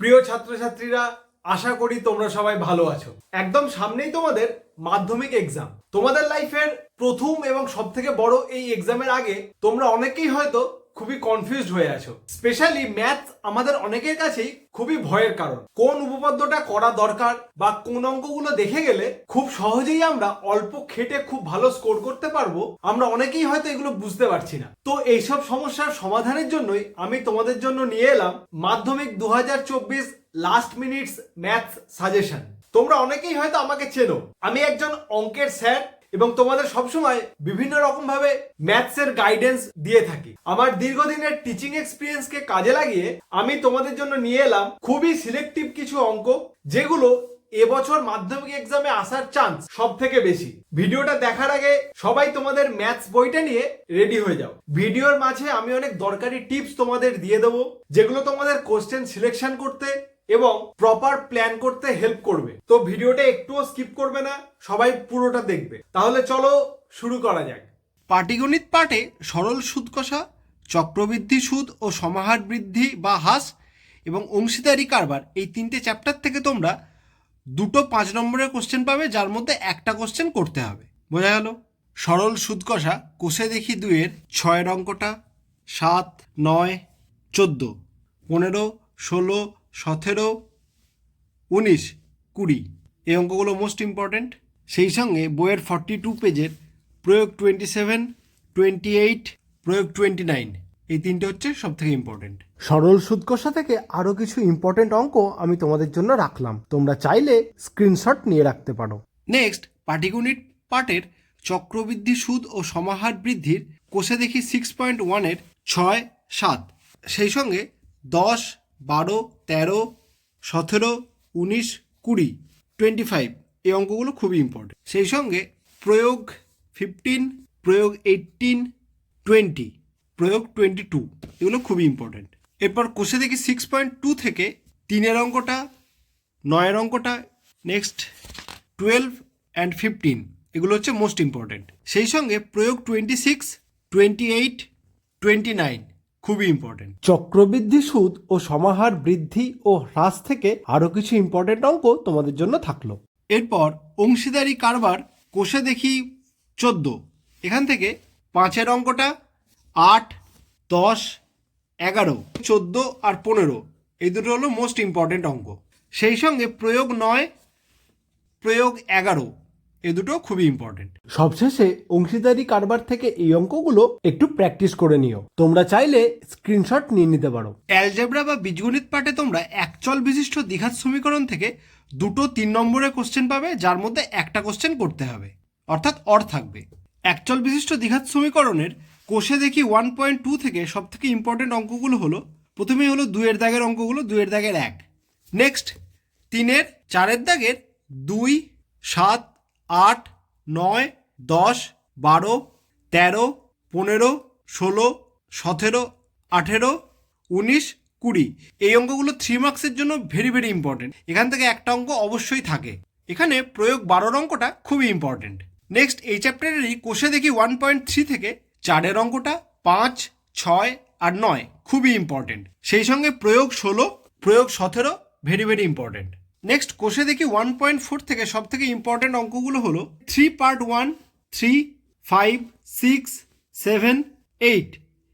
প্রিয় ছাত্রছাত্রীরা, আশা করি তোমরা সবাই ভালো আছো। একদম সামনেই তোমাদের মাধ্যমিক এক্সাম তোমাদের লাইফের প্রথম এবং সব থেকে বড় এই এক্সামের আগে তোমরা অনেকেই হয়তো খুবই কনফিউজড হয়ে আছো। স্পেশালি ম্যাথ আমাদের অনেকের কাছেই খুবই ভয়ের কারণ। কোন উপপাদ্যটা করা দরকার বা কোন অঙ্কগুলো দেখে গেলে খুব সহজেই আমরা অল্প খেটে খুব ভালো স্কোর করতে পারব, আমরা অনেকেই হয়তো এগুলো বুঝতে পারছি না। তো এইসব সমস্যার সমাধানের জন্যই আমি তোমাদের জন্য নিয়ে এলাম মাধ্যমিক দু হাজার চব্বিশ লাস্ট মিনিটস ম্যাথ সাজেশন তোমরা অনেকেই হয়তো আমাকে চেনো। আমি একজন অঙ্কের স্যার এবং তোমাদের সবসময় বিভিন্ন রকম ভাবে ম্যাথস এর গাইডেন্স দিয়ে থাকি। আমার দীর্ঘদিনের টিচিং এক্সপিরিয়েন্সকে কাজে লাগিয়ে আমি তোমাদের জন্য নিয়ে এলাম খুবই সিলেক্টিভ কিছু অঙ্ক, যেগুলো এবছর মাধ্যমিক এক্সামে আসার চান্স সব থেকে বেশি। ভিডিওটা দেখার আগে সবাই তোমাদের ম্যাথস বইটা নিয়ে রেডি হয়ে যাও। ভিডিওর মাঝে আমি অনেক দরকারি টিপস তোমাদের দিয়ে দেবো, যেগুলো তোমাদের কোশ্চেন সিলেকশন করতে এবং প্রপার প্ল্যান করতে হেল্প করবে। তো ভিডিওটা একটুও স্কিপ করবে না, সবাই পুরোটা দেখবে। তাহলে চলো শুরু করা যাক। পাটিগণিত পাঠে সরল সুদ কষা, চক্রবৃদ্ধি সুদ ও সমাহার বৃদ্ধি বা হ্রাস এবং অংশীদারি কারবার এই তিনটে চ্যাপ্টার থেকে তোমরা দুটো পাঁচ নম্বরের কোশ্চেন পাবে, যার মধ্যে একটা কোশ্চেন করতে হবে। বোঝা গেল? সরল সুদ কষা, কোষে দেখি দুয়ের ছয়ের অঙ্কটা, সাত, নয়, চোদ্দ, পনেরো, ষোলো সতেরো উনিশ কুড়ি। এই অঙ্কগুলো মোস্ট ইম্পর্ট্যান্ট সেই সঙ্গে বইয়ের ফর্টি টু পেজের প্রয়োগ টোয়েন্টি সেভেন টোয়েন্টি এইট প্রয়োগ টোয়েন্টি নাইন এই তিনটে হচ্ছে সব থেকে ইম্পর্টেন্ট সরল সুদ কষা থেকে আরও কিছু ইম্পর্টেন্ট অঙ্ক আমি তোমাদের জন্য রাখলাম। তোমরা চাইলে স্ক্রিনশট নিয়ে রাখতে পারো। নেক্সট পাটিগণিত পাটের চক্রবৃদ্ধি সুদ ও সমাহার বৃদ্ধির কোষে দেখি সিক্স পয়েন্ট ওয়ানের ছয় সাত। সেই সঙ্গে দশ বারো, তেরো, সতেরো, উনিশ, কুড়ি টোয়েন্টি ফাইভ এই অঙ্কগুলো খুবই ইম্পর্টেন্ট সেই সঙ্গে প্রয়োগ ফিফটিন প্রয়োগ এইটিন টোয়েন্টি প্রয়োগ টোয়েন্টি টু এগুলো খুবই ইম্পর্টেন্ট এরপর কোষে দেখি সিক্স পয়েন্ট টু থেকে তিনের অঙ্কটা, নয়ের অঙ্কটা নেক্সট টুয়েলভ অ্যান্ড ফিফটিন এগুলো হচ্ছে মোস্ট ইম্পর্টেন্ট সেই সঙ্গে প্রয়োগ twenty six twenty eight twenty nine খুবই ইম্পর্টেন্ট চক্রবৃদ্ধি সুদ ও সমাহার বৃদ্ধি ও হ্রাস থেকে আরও কিছু ইম্পর্টেন্ট অঙ্ক তোমাদের জন্য থাকল। এরপর অংশীদারি কারবার কোষে দেখি চোদ্দ। এখান থেকে পাঁচের অঙ্কটা আট দশ এগারো চোদ্দ আর পনেরো। এই দুটো হলো মোস্ট ইম্পর্টেন্ট অঙ্ক। সেই সঙ্গে প্রয়োগ নয় প্রয়োগ এগারো। এই দুটো খুবই ইম্পর্টেন্ট সবশেষে অংশীদারি কারবার থেকে এই অঙ্কগুলো একটু প্র্যাকটিস করে নিও। তোমরা চাইলে স্ক্রিনশট নিয়ে নিতে পারো। অ্যালজেব্রা বা বীজগণিত পাঠে তোমরা একচল বিশিষ্ট দ্বিঘাত সমীকরণ থেকে দুটো তিন নম্বরের কোশ্চেন পাবে যার মধ্যে একটা কোশ্চেন করতে হবে। অর্থাৎ অর থাকবে। একচল বিশিষ্ট দ্বিঘাত সমীকরণের কোষে দেখি ওয়ান পয়েন্ট টু থেকে সব থেকে ইম্পর্টেন্ট অঙ্কগুলো হলো প্রথমেই হলো দুইয়ের দাগের অঙ্কগুলো দুইয়ের দাগের এক। নেক্সট তিনের চারের দাগের দুই সাত আট, নয়, দশ, বারো, তেরো, পনেরো, ষোলো, সতেরো, আঠেরো, উনিশ, কুড়ি। এই অঙ্কগুলো থ্রি মার্কসের জন্য ভেরি ভেরি ইম্পর্টেন্ট এখান থেকে একটা অঙ্ক অবশ্যই থাকে। এখানে প্রয়োগ বারোর অঙ্কটা খুবই ইম্পর্টেন্ট নেক্সট এই চ্যাপ্টারেরই কোষে দেখি ওয়ান পয়েন্ট থ্রি থেকে চারের অঙ্কটা পাঁচ, ছয় আর নয়। খুবই ইম্পর্টেন্ট সেই সঙ্গে প্রয়োগ ষোলো, প্রয়োগ সতেরো ভেরি ভেরি ইম্পর্টেন্ট নেক্সট কোষে দেখি ওয়ান পয়েন্ট ফোর থেকে সব থেকে ইম্পর্টেন্ট অঙ্কগুলো হলো three part one three five six seven eight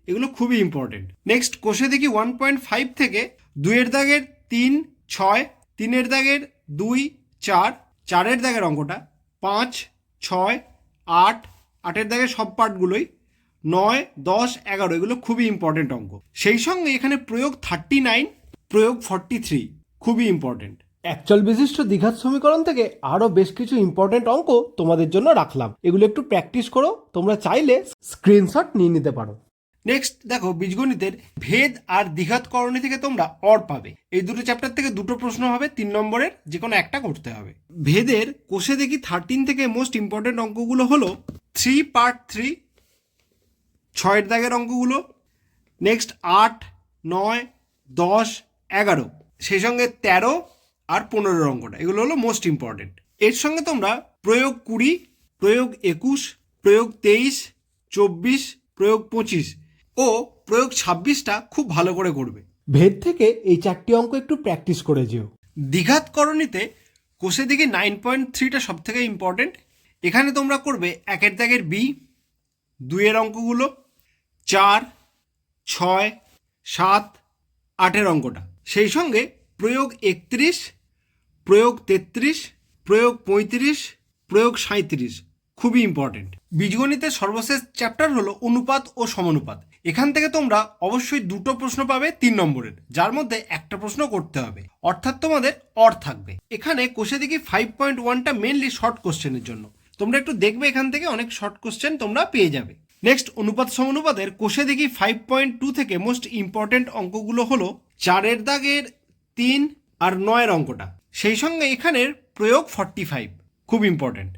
এগুলো খুবই ইম্পর্টেন্ট নেক্সট কোষে দেখি ওয়ান পয়েন্ট ফাইভ থেকে দুইয়ের দাগের তিন, ছয়, তিনের দাগের দুই, চার। চারের দাগের অঙ্কটা পাঁচ, ছয়, আট। আটের দাগের সব পার্টগুলোই নয়, দশ, এগারো। এগুলো খুবই ইম্পর্টেন্ট অঙ্ক। সেই সঙ্গে এখানে প্রয়োগ থার্টি নাইন প্রয়োগ ফর্টি থ্রি খুবই ইম্পর্টেন্ট একচল বিশিষ্ট দ্বিঘাত সমীকরণ থেকে আরও বেশ কিছু ইম্পর্টেন্ট অঙ্ক তোমাদের জন্য রাখলাম। এগুলো একটু প্র্যাকটিস করো, তোমরা চাইলে স্ক্রিনশট নিয়ে নিতে পারো। নেক্সট দেখো, বীজগণিতের ভেদ আর দ্বিঘাত করণী থেকে তোমরা অর পাবে। এই দুটো চ্যাপ্টার থেকে দুটো প্রশ্ন হবে, তিন নম্বরের যে কোনো একটা করতে হবে। ভেদের কোষে দেখি থার্টিন থেকে মোস্ট ইম্পর্টেন্ট অঙ্কগুলো হলো থ্রি পার্ট থ্রি ছয়ের দাগের অঙ্কগুলো নেক্সট আট, নয়, দশ, এগারো। সেই সঙ্গে তেরো আর পনেরোর অঙ্কটা এগুলো হলো মোস্ট ইম্পর্টেন্ট এর সঙ্গে তোমরা প্রয়োগ কুড়ি প্রয়োগ একুশ প্রয়োগ তেইশ চব্বিশ প্রয়োগ পঁচিশ ও প্রয়োগ ছাব্বিশটা খুব ভালো করে করবে। ভেদ থেকে এই চারটি অঙ্ক একটু প্র্যাকটিস করে যেও। দ্বিঘাত করণীতে কোষে দিকে নাইন পয়েন্ট থ্রিটা সব থেকে ইম্পর্টেন্ট এখানে তোমরা করবে একের দাগের বি দুইয়ের অঙ্কগুলো চার ছয় সাত আটের অঙ্কটা। সেই সঙ্গে প্রয়োগ একত্রিশ প্রয়োগ তেত্রিশ, প্রয়োগ পঁয়ত্রিশ, প্রয়োগ সাঁত্রিশ খুবই ইম্পর্টেন্ট বীজগণিতের সর্বশেষ চ্যাপ্টার হলো অনুপাত ও সমানুপাত। এখান থেকে তোমরা অবশ্যই দুটো প্রশ্ন পাবে তিন নম্বরের, যার মধ্যে একটা প্রশ্ন করতে হবে। অর্থাৎ তোমাদের অর থাকবে। এখানে কোষে দেখি ফাইভ পয়েন্ট ওয়ানটা মেনলি শর্ট কোশ্চেনের জন্য। তোমরা একটু দেখবে এখান থেকে অনেক শর্ট কোশ্চেন তোমরা পেয়ে যাবে। নেক্সট অনুপাত সমানুপাতের কোষে দেখি ফাইভ পয়েন্ট টু থেকে মোস্ট ইম্পর্টেন্ট অঙ্কগুলো হলো চারের দাগের তিন আর নয়ের অঙ্কটা। সেই সঙ্গে এখানের প্রয়োগ ফর্টি ফাইভ খুব ইম্পর্টেন্ট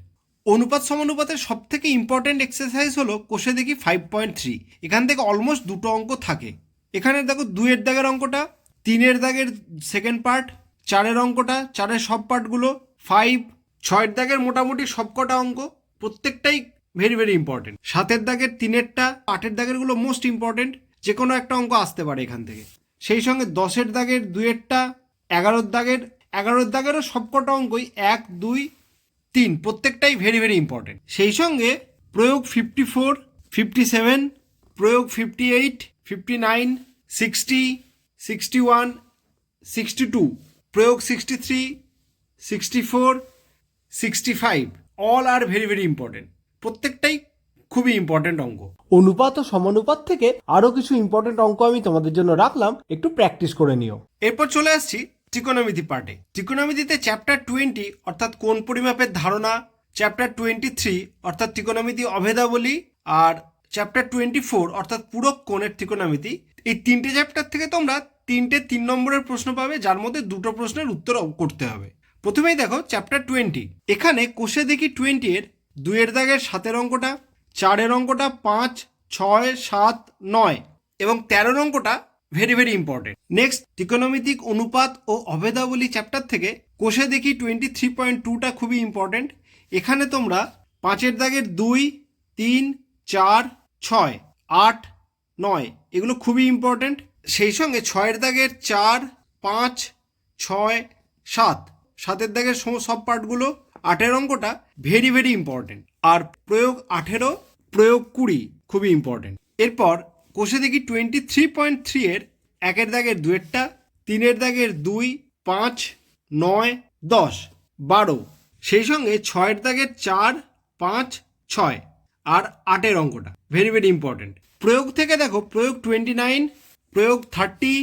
অনুপাত সমানুপাতের সব থেকে ইম্পর্টেন্ট এক্সারসাইজ হলো কোষে দেখি ফাইভ পয়েন্ট থ্রি এখান থেকে অলমোস্ট দুটো অঙ্ক থাকে। এখানে দেখো দুইয়ের দাগের অঙ্কটা, তিনের দাগের সেকেন্ড পার্ট চারের অঙ্কটা, চারের সব পার্টগুলো ফাইভ ছয়ের দাগের মোটামুটি সবকটা অঙ্ক, প্রত্যেকটাই ভেরি ভেরি ইম্পর্টেন্ট সাতের দাগের তিনেরটা, আটের দাগেরগুলো মোস্ট ইম্পর্টেন্ট যে কোনো একটা অঙ্ক আসতে পারে এখান থেকে। সেই সঙ্গে দশের দাগের দুয়েরটা এগারোর দাগের এগারোর দাগেরও সবকটা অঙ্কই এক দুই তিন প্রত্যেকটাই ভেরি ভেরি ইম্পর্টেন্ট সেই সঙ্গে প্রয়োগ ফিফটি ফোর ফিফটি সেভেন প্রয়োগ fifty eight fifty nine sixty sixty one sixty two প্রয়োগ sixty three sixty four sixty five all are very very important প্রত্যেকটাই খুবই ইম্পর্টেন্ট অঙ্ক। অনুপাত ও সমানুপাত থেকে আরও কিছু ইম্পর্টেন্ট অঙ্ক আমি তোমাদের জন্য রাখলাম একটু প্র্যাকটিস করে নিও। এরপর চলে আসছি ত্রিকোণমিতি পার্টে ত্রিকোণমিতিতে চ্যাপ্টার টোয়েন্টি অর্থাৎ কোন পরিমাপের ধারণা চ্যাপ্টার টোয়েন্টি থ্রি অর্থাৎ ত্রিকোণমিতি অভেদাবলী আর চ্যাপ্টার টোয়েন্টি ফোর অর্থাৎ পুরো কোণের ত্রিকোণমিতি এই তিনটে চ্যাপ্টার থেকে তোমরা তিনটে তিন নম্বরের প্রশ্ন পাবে, যার মধ্যে দুটো প্রশ্নের উত্তর করতে হবে। প্রথমেই দেখো চ্যাপ্টার টোয়েন্টি এখানে কোষে দেখি টোয়েন্টি এর দুইয়ের দাগের সাতের অঙ্কটা, চারের অঙ্কটা পাঁচ, ছয়, সাত, নয় এবং তেরোর অঙ্কটা ভেরি ভেরি ইম্পর্টেন্ট নেক্সট ত্রিকোণমিতিক অনুপাত ও অভেদাবলী চ্যাপ্টার থেকে কোষে দেখি টোয়েন্টি থ্রি পয়েন্ট টুটা খুবই ইম্পর্টেন্ট এখানে তোমরা পাঁচের দাগের দুই, তিন, চার, ছয়, আট, নয়, এগুলো খুবই ইম্পর্টেন্ট সেই সঙ্গে ছয়ের দাগের চার, পাঁচ, ছয়, সাত, সাতের দাগের সব পার্টগুলো আটের অঙ্কটা ভেরি ভেরি ইম্পর্টেন্ট আর প্রয়োগ আঠেরো, প্রয়োগ কুড়ি, খুবই ইম্পর্টেন্ট এরপর কোষে দেখি টোয়েন্টি থ্রি পয়েন্ট থ্রি এর, একের দাগের দুয়েরটা, তিনের দাগের দুই, পাঁচ, নয়, দশ, বারো। সেই সঙ্গে ছয়ের দাগের চার, পাঁচ, ছয় আর আটের অঙ্কটা। ভেরি ভেরি ইম্পর্টেন্ট প্রয়োগ থেকে দেখো, প্রয়োগ টোয়েন্টি নাইন প্রয়োগ থার্টি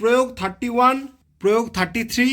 প্রয়োগ থার্টি ওয়ান প্রয়োগ থার্টি থ্রি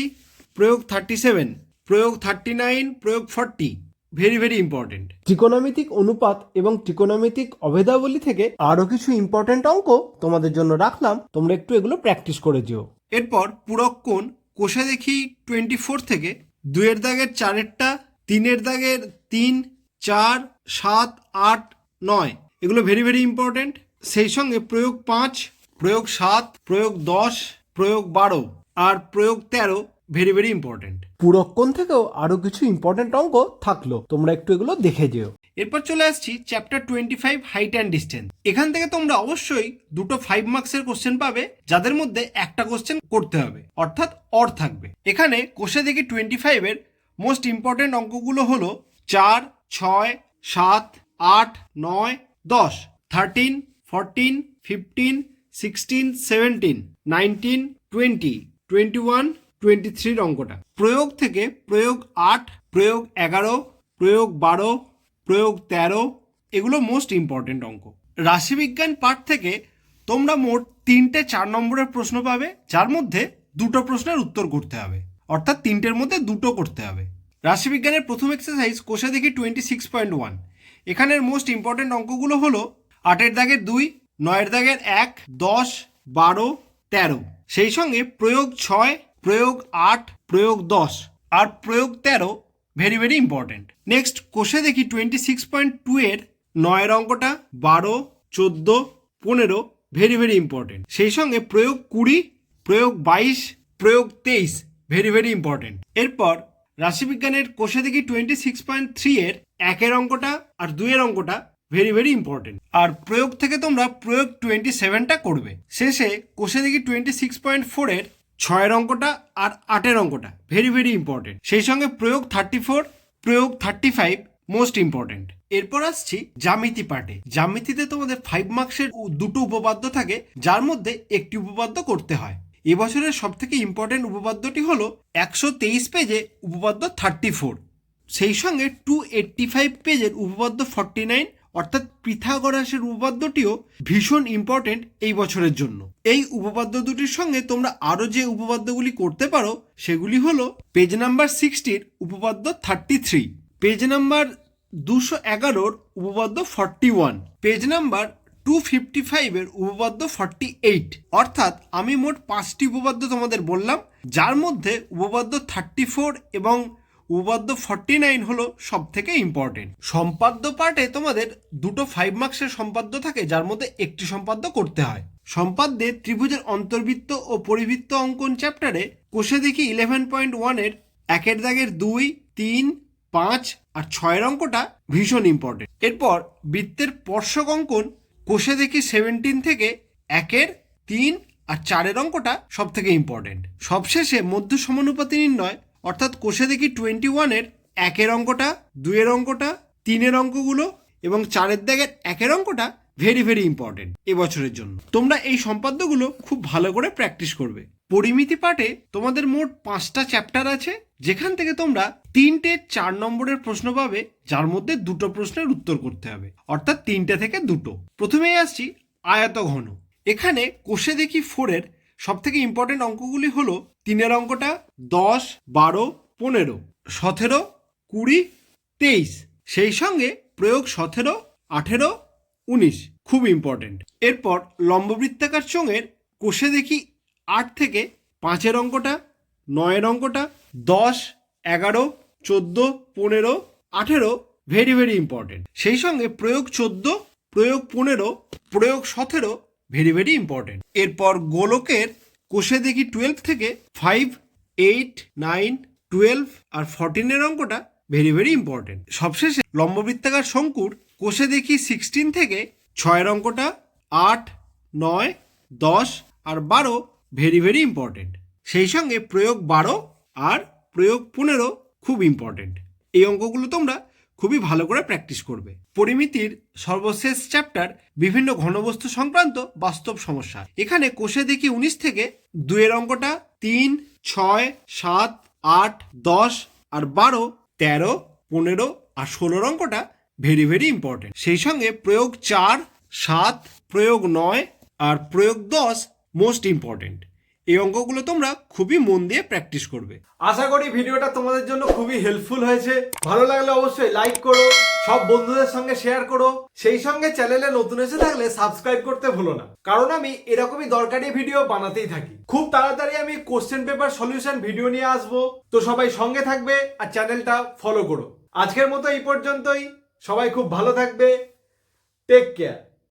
প্রয়োগ থার্টি সেভেন প্রয়োগ থার্টি নাইন প্রয়োগ ফর্টি ভেরি ভেরি ইম্পর্টেন্ট ত্রিকোণমিতিক অনুপাত এবং ত্রিকোণমিতিক অভেদাবলী থেকে আরও কিছু ইম্পর্টেন্ট অঙ্ক তোমাদের জন্য রাখলাম। তোমরা একটু এগুলো প্র্যাকটিস করে যেও। এরপর পুরক কোণ কোষে দেখি টোয়েন্টি ফোর থেকে দুয়ের দাগের চারেরটা তিনের দাগের তিন চার সাত আট নয়। এগুলো ভেরি ভেরি ইম্পর্টেন্ট সেই সঙ্গে প্রয়োগ পাঁচ প্রয়োগ সাত প্রয়োগ দশ প্রয়োগ বারো। আর প্রয়োগ তেরো ভেরি ভেরি ইম্পর্টেন্ট পুরক্ষণ থেকেও আরও কিছু ইম্পর্টেন্ট অঙ্ক থাকল। তোমরা একটু এগুলো দেখে যেও। এরপর চলে আসছি chapter twenty five height and distance এখান থেকে তোমরা অবশ্যই দুটো ফাইভ মার্কসের কোশ্চেন পাবে যাদের মধ্যে একটা কোশ্চেন করতে হবে অর্থাৎ অর থাকবে। এখানে কোষে দেখি টোয়েন্টি ফাইভের মোস্ট ইম্পর্টেন্ট অঙ্কগুলো হলো চার ছয় সাত আট নয় দশ thirteen fourteen fifteen sixteen seventeen nineteen twenty twenty one twenty থ্রির অঙ্কটা। প্রয়োগ থেকে প্রয়োগ আট, প্রয়োগ এগারো, প্রয়োগ বারো, প্রয়োগ তেরো, এগুলো মোস্ট ইম্পর্টেন্ট অঙ্ক। রাশিবিজ্ঞান পাঠ থেকে তোমরা মোট তিনটে চার নম্বরের প্রশ্ন পাবে, যার মধ্যে দুটো প্রশ্নের উত্তর করতে হবে। অর্থাৎ তিনটের মধ্যে দুটো করতে হবে। রাশিবিজ্ঞানের প্রথম এক্সারসাইজ কোষে দেখি টোয়েন্টি সিক্স পয়েন্ট ওয়ান। এখানের মোস্ট ইম্পর্টেন্ট অঙ্কগুলো হলো আটের দাগের দুই, নয়ের দাগের এক, দশ, বারো, তেরো। সেই সঙ্গে প্রয়োগ ছয় প্রয়োগ আট, প্রয়োগ দশ আর প্রয়োগ তেরো ভেরি ভেরি ইম্পর্টেন্ট নেক্সট কোষে দেখি টোয়েন্টি সিক্স পয়েন্ট টু এর নয়ের অঙ্কটা বারো, চোদ্দ, পনেরো ভেরি ভেরি ইম্পর্টেন্ট সেই সঙ্গে প্রয়োগ কুড়ি, প্রয়োগ বাইশ, প্রয়োগ তেইশ ভেরি ভেরি ইম্পর্টেন্ট এরপর রাশিবিজ্ঞানের কোষে দেখি টোয়েন্টি সিক্স পয়েন্ট থ্রি এর একের অঙ্কটা আর দুইয়ের অঙ্কটা ভেরি ভেরি ইম্পর্টেন্ট আর প্রয়োগ থেকে তোমরা প্রয়োগ টোয়েন্টি সেভেনটা করবে। শেষে কোষে দেখি টোয়েন্টি সিক্স পয়েন্ট ফোরের ছয়ের অঙ্কটা আর আটের অঙ্কটা ভেরি ভেরি ইম্পর্টেন্ট সেই সঙ্গে প্রয়োগ থার্টি ফোর প্রয়োগ থার্টি ফাইভ মোস্ট ইম্পর্টেন্ট এরপর আসছি জ্যামিতি পার্টে জ্যামিতিতে তোমাদের ফাইভ মার্কসের দুটো উপপাদ্য থাকে, যার মধ্যে একটি উপপাদ্য করতে হয়। এবছরের সব থেকে ইম্পর্টেন্ট উপপাদ্যটি হলো একশো তেইশ পেজে উপপাদ্য থার্টি ফোর সেই সঙ্গে টু এইট্টি ফাইভ পেজের উপপাদ্য ফর্টি নাইন অর্থাৎ পৃথাগরাসের উপপাদ্যটিও ভীষণ ইম্পর্টেন্ট এই বছরের জন্য। এই উপপাদ্য দুটির সঙ্গে তোমরা আরও যে উপপাদ্যগুলি করতে পারো, সেগুলি হলো পেজ নাম্বার সিক্সটির উপপাদ্য থার্টি থ্রি পেজ নাম্বার দুশো এগারোর উপপাদ্য forty one page number two fifty ফাইভের উপপাদ্য ফর্টি এইট অর্থাৎ আমি মোট পাঁচটি উপপাদ্য তোমাদের বললাম, যার মধ্যে উপপাদ্য থার্টি ফোর এবং উপপাদ্য ফর্টি নাইন হলো সব থেকে ইম্পর্টেন্ট সম্পাদ্য পার্টে তোমাদের দুটো ফাইভ মার্কসের সম্পাদ্য থাকে, যার মধ্যে একটি সম্পাদ্য করতে হয়। সম্পাদ্যে ত্রিভুজের অন্তর্বৃত্ত ও পরিবৃত্ত অঙ্কন চ্যাপ্টারে কোষে দেখি ইলেভেন পয়েন্ট ওয়ানের একের দাগের দুই, তিন, পাঁচ আর ছয়ের অঙ্কটা ভীষণ ইম্পর্টেন্ট এরপর বৃত্তের স্পর্শক অঙ্কন কোষে দেখি সেভেন্টিন থেকে একের তিন আর চারের অঙ্কটা সব থেকে ইম্পর্টেন্ট সবশেষে মধ্য সমানুপাতি নির্ণয় অর্থাৎ কোষে দেখি টোয়েন্টি ওয়ানের একের অঙ্কটা দুয়ের অঙ্কটা, তিনের অঙ্কগুলো এবং চারের দাগের একের অঙ্কটা ভেরি ভেরি ইম্পর্টেন্ট এবছরের জন্য। তোমরা এই সম্পাদ্যগুলো খুব ভালো করে প্র্যাকটিস করবে। পরিমিতি পাঠে তোমাদের মোট পাঁচটা চ্যাপ্টার আছে, যেখান থেকে তোমরা তিনটে চার নম্বরের প্রশ্ন পাবে, যার মধ্যে দুটো প্রশ্নের উত্তর করতে হবে। অর্থাৎ তিনটে থেকে দুটো। প্রথমেই আসছি আয়ত ঘন এখানে কোষে দেখি ফোরের সব থেকে ইম্পর্টেন্ট অঙ্কগুলি হলো তিনের অঙ্কটা দশ, বারো, পনেরো, সতেরো, কুড়ি, তেইশ। সেই সঙ্গে প্রয়োগ সতেরো, আঠেরো, উনিশ। খুব ইম্পর্টেন্ট এরপর লম্ববৃত্তাকার চোঙের কোষে দেখি আট থেকে পাঁচের অঙ্কটা, নয়ের অঙ্কটা, দশ, এগারো, চোদ্দ, পনেরো, আঠেরো ভেরি ভেরি ইম্পর্টেন্ট সেই সঙ্গে প্রয়োগ চোদ্দ, প্রয়োগ পনেরো, প্রয়োগ সতেরো ভেরি ভেরি ইম্পর্টেন্ট এরপর গোলকের কোষে দেখি টুয়েলভ থেকে ফাইভ এইট নাইন টুয়েলভ আর ফোরটিনের অঙ্কটা ভেরি ভেরি ইম্পর্টেন্ট সবশেষে লম্ববৃত্তাকার শঙ্কুর কোষে দেখি সিক্সটিন থেকে ছয়ের অঙ্কটা আট, নয়, দশ আর বারো ভেরি ভেরি ইম্পর্টেন্ট সেই সঙ্গে প্রয়োগ বারো আর প্রয়োগ পনেরো খুব ইম্পর্টেন্ট এই অঙ্কগুলো তোমরা খুবই ভালো করে প্র্যাকটিস করবে। পরিমিতির সর্বশেষ চ্যাপ্টার বিভিন্ন ঘনবস্তু সংক্রান্ত বাস্তব সমস্যা। এখানে কোষে দেখি উনিশ থেকে দুয়ের অঙ্কটা তিন, ছয়, সাত, আট, দশ আর বারো, তেরো, পনেরো আর ষোলোর অঙ্কটা ভেরি ভেরি ইম্পর্টেন্ট সেই সঙ্গে প্রয়োগ চার, সাত, প্রয়োগ নয় আর প্রয়োগ দশ মোস্ট ইম্পর্টেন্ট এই অঙ্কগুলো তোমরা খুবই মন দিয়ে প্র্যাকটিস করবে। আশা করি ভিডিওটা তোমাদের জন্য খুবই হেল্পফুল হয়েছে। ভালো লাগলে অবশ্যই লাইক করো, সব বন্ধুদের সঙ্গে শেয়ার করো। সেই সঙ্গে চ্যানেলে নতুন এসে থাকলে সাবস্ক্রাইব করতে ভুলো না। কারণ আমি এরকমই দরকারি ভিডিও বানাতেই থাকি। খুব তাড়াতাড়ি আমি কোশ্চেন পেপার সলিউশন ভিডিও নিয়ে আসব। তো সবাই সঙ্গে থাকবে আর চ্যানেলটা ফলো করো। আজকের মতো এই পর্যন্তই। সবাই খুব ভালো থাকবে। Take care